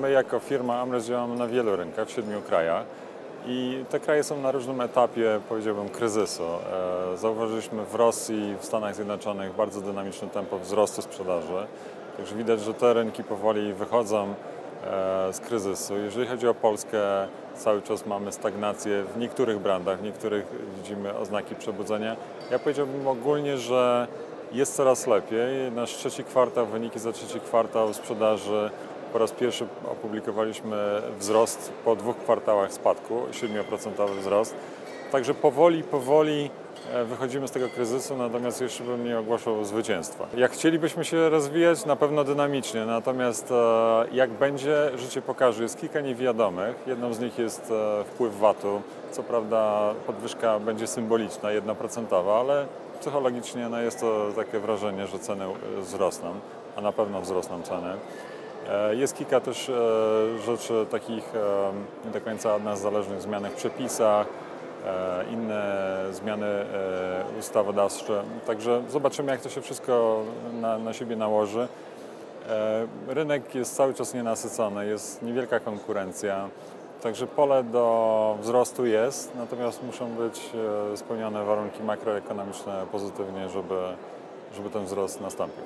My jako firma Amres działamy na wielu rynkach, w siedmiu krajach. I te kraje są na różnym etapie, powiedziałbym, kryzysu. E, Zauważyliśmy w Rosji, w Stanach Zjednoczonych bardzo dynamiczne tempo wzrostu sprzedaży. Także widać, że te rynki powoli wychodzą e, z kryzysu. Jeżeli chodzi o Polskę, cały czas mamy stagnację w niektórych brandach, w niektórych widzimy oznaki przebudzenia. Ja powiedziałbym ogólnie, że jest coraz lepiej. Nasz trzeci kwartał, wyniki za trzeci kwartał sprzedaży po raz pierwszy opublikowaliśmy wzrost po dwóch kwartałach spadku, 7% wzrost. Także powoli, powoli e, wychodzimy z tego kryzysu, natomiast jeszcze bym nie ogłaszał zwycięstwa. Jak chcielibyśmy się rozwijać, na pewno dynamicznie, natomiast e, jak będzie, życie pokaże. Jest kilka niewiadomych. Jedną z nich jest e, wpływ VAT-u. Co prawda podwyżka będzie symboliczna, jednoprocentowa, ale psychologicznie no, jest to takie wrażenie, że ceny wzrosną, a na pewno wzrosną ceny. E, Jest kilka też e, rzeczy takich e, nie do końca od nas zależnych, zmiany w przepisach, inne zmiany ustawodawcze. Także zobaczymy, jak to się wszystko na, na siebie nałoży. Rynek jest cały czas nienasycony, jest niewielka konkurencja. Także pole do wzrostu jest, natomiast muszą być spełnione warunki makroekonomiczne pozytywnie, żeby, żeby ten wzrost nastąpił.